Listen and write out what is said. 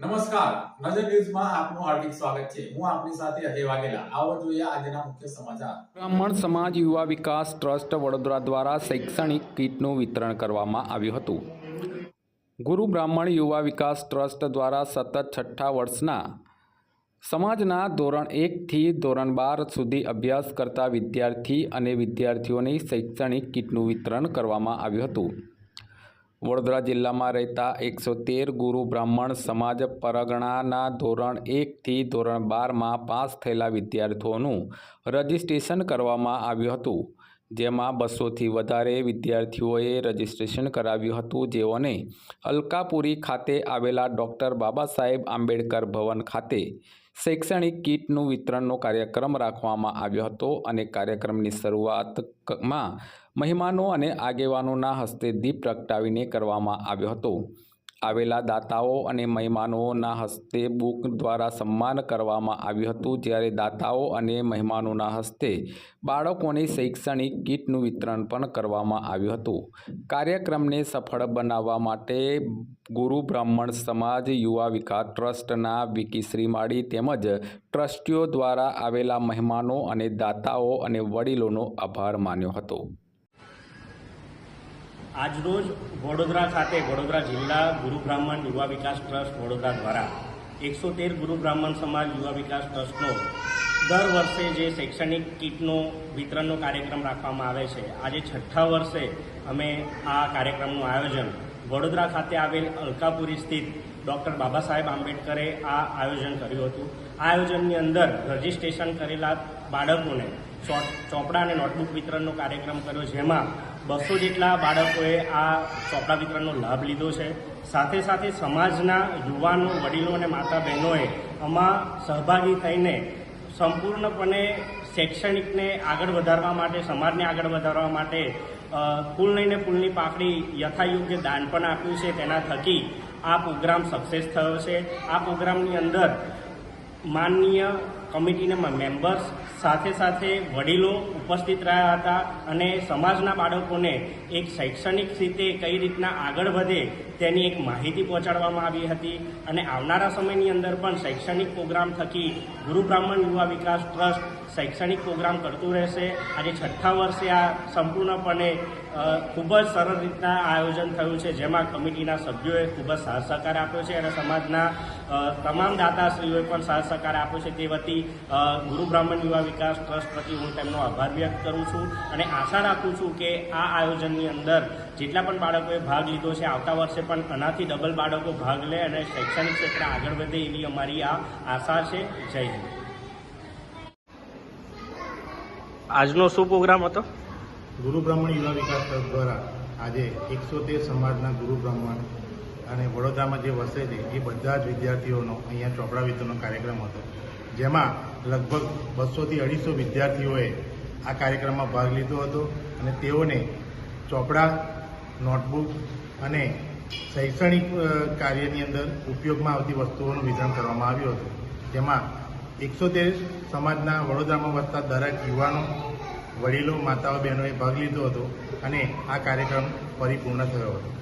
નમસ્કાર. નજર ન્યૂઝમાં આપનું હાર્દિક સ્વાગત છે. હું આપની સાથે અજય વાઘેલા. આવો જોઈએ આજના મુખ્ય સમાચાર. બ્રાહ્મણ સમાજ યુવા વિકાસ ટ્રસ્ટ વડોદરા દ્વારા શૈક્ષણિક કીટનું વિતરણ કરવામાં આવ્યું હતું. ગુરુ બ્રાહ્મણ યુવા વિકાસ ટ્રસ્ટ દ્વારા સતત છઠ્ઠા વર્ષના સમાજના ધોરણ એકથી ધોરણ બાર સુધી અભ્યાસ કરતા વિદ્યાર્થી અને વિદ્યાર્થીઓની શૈક્ષણિક કીટનું વિતરણ કરવામાં આવ્યું હતું. વડોદરા જિલ્લામાં રહેતા એકસો તેર ગુરુ બ્રાહ્મણ સમાજ પરગણાના ધોરણ એકથી ધોરણ બારમાં પાસ થયેલા વિદ્યાર્થીઓનું રજિસ્ટ્રેશન કરવામાં આવ્યું હતું. જેમાં બસોથી વધારે વિદ્યાર્થીઓએ રજિસ્ટ્રેશન કરાવ્યું હતું. જેઓને અલકાપુરી ખાતે આવેલા ડૉક્ટર બાબા સાહેબ આંબેડકર ભવન ખાતે શૈક્ષણિક કીટનું વિતરણનો કાર્યક્રમ રાખવામાં આવ્યો હતો અને કાર્યક્રમની શરૂઆતમાં મહેમાનો અને આગેવાનોના હસ્તે દીપ પ્રગટાવીને કરવામાં આવ્યો હતો. આવેલા દાતાઓ અને મહેમાનોના હસ્તે બુક દ્વારા સન્માન કરવામાં આવ્યું હતું. જ્યારે દાતાઓ અને મહેમાનોના હસ્તે બાળકોને શૈક્ષણિક કીટનું વિતરણ પણ કરવામાં આવ્યું હતું. કાર્યક્રમને સફળ બનાવવા માટે ગુરુ બ્રાહ્મણ સમાજ યુવા વિકાસ ટ્રસ્ટના વિકી શ્રીમાળી તેમજ ટ્રસ્ટીઓ દ્વારા આવેલા મહેમાનો અને દાતાઓ અને વડીલોનો આભાર માન્યો હતો. આજરોજ વડોદરા ખાતે વડોદરા જિલ્લા ગુરુ બ્રાહ્મણ યુવા વિકાસ ટ્રસ્ટ વડોદરા દ્વારા એકસો તેર ગુરુ બ્રાહ્મણ સમાજ યુવા વિકાસ ટ્રસ્ટનો દર વર્ષે જે શૈક્ષણિક કીટનો વિતરણનો કાર્યક્રમ રાખવામાં આવે છે. આજે છઠ્ઠા વર્ષે અમે આ કાર્યક્રમનું આયોજન વડોદરા ખાતે આવેલ અલકાપુરી સ્થિત ડૉક્ટર બાબા સાહેબ આંબેડકરે આ આયોજન કર્યું હતું. આ આયોજનની અંદર રજિસ્ટ્રેશન કરેલા બાળકોને ચોપડા અને નોટબુક વિતરણનો કાર્યક્રમ કર્યો, જેમાં બસો જેટલા બાળકોએ આ ચોપડા વિતરણનો લાભ લીધો છે. સાથે સાથે સમાજના યુવાનો, વડીલો અને માતા બહેનોએ આમાં સહભાગી થઈને સંપૂર્ણપણે શૈક્ષણિકને આગળ વધારવા માટે, સમાજને આગળ વધારવા માટે કુલ લઈને ફૂલની પાકડી યથાયોગ્ય દાન પણ આપ્યું છે. તેના થકી આ પ્રોગ્રામ સક્સેસ થયો છે. આ પ્રોગ્રામની અંદર માનનીય કમિટીના મેમ્બર્સ સાથે સાથે વડીલો ઉપસ્થિત રહ્યા હતા અને સમાજના બાળકોને એક શૈક્ષણિક રીતે કઈ રીતના આગળ વધે તેની એક માહિતી પહોંચાડવામાં આવી હતી અને આવનારા સમયની અંદર પણ શૈક્ષણિક પ્રોગ્રામ થકી ગુરુ બ્રાહ્મણ યુવા વિકાસ ટ્રસ્ટ શૈક્ષણિક પ્રોગ્રામ કરતું રહેશે. આજે છઠ્ઠા વર્ષે આ સંપૂર્ણપણે ખૂબ જ સરળ રીતના આયોજન થયું છે, જેમાં કમિટીના સભ્યોએ ખૂબ જ સાથ સહકાર આપ્યો છે અને સમાજના તમામ દાતાશ્રીઓએ પણ સાથ સહકાર આપ્યો છે. તે વતી અ, ગુરુ બ્રાહ્મણ યુવા વિકાસ ટ્રસ્ટ પ્રતિ હું તેમનો આભાર વ્યક્ત કરું છું અને આશા રાખું છું કે આ આયોજનની અંદર જેટલા પણ બાળકોએ ભાગ લીધો છે આવતા વર્ષે પણ આનાથી ડબલ બાળકો ભાગ લે અને શૈક્ષણિક ક્ષેત્રે આગળ વધે એવી અમારી આ આશા છે. જય હિન્દ. આજનો શું પ્રોગ્રામ હતો? ગુરુ બ્રાહ્મણ યુવા વિકાસ ટ્રસ્ટ દ્વારા આજે એકસો તેર સમાજના ગુરુ બ્રાહ્મણ અને વડોદરામાં જે વસે છે એ બધા જ વિદ્યાર્થીઓનો અહીંયા ચોપડા વિતરણનો કાર્યક્રમ હતો. જેમાં લગભગ બસોથી અઢીસો વિદ્યાર્થીઓએ આ કાર્યક્રમમાં ભાગ લીધો હતો અને તેઓને ચોપડા, નોટબુક અને શૈક્ષણિક કાર્યની અંદર ઉપયોગમાં આવતી વસ્તુઓનું વિતરણ કરવામાં આવ્યું હતું. જેમાં એકસો તેર સમાજના વડોદરામાં વસતા દરેક યુવાનો, વડીલો, માતાઓ, બહેનોએ ભાગ લીધો હતો અને આ કાર્યક્રમ પરિપૂર્ણ થયો હતો.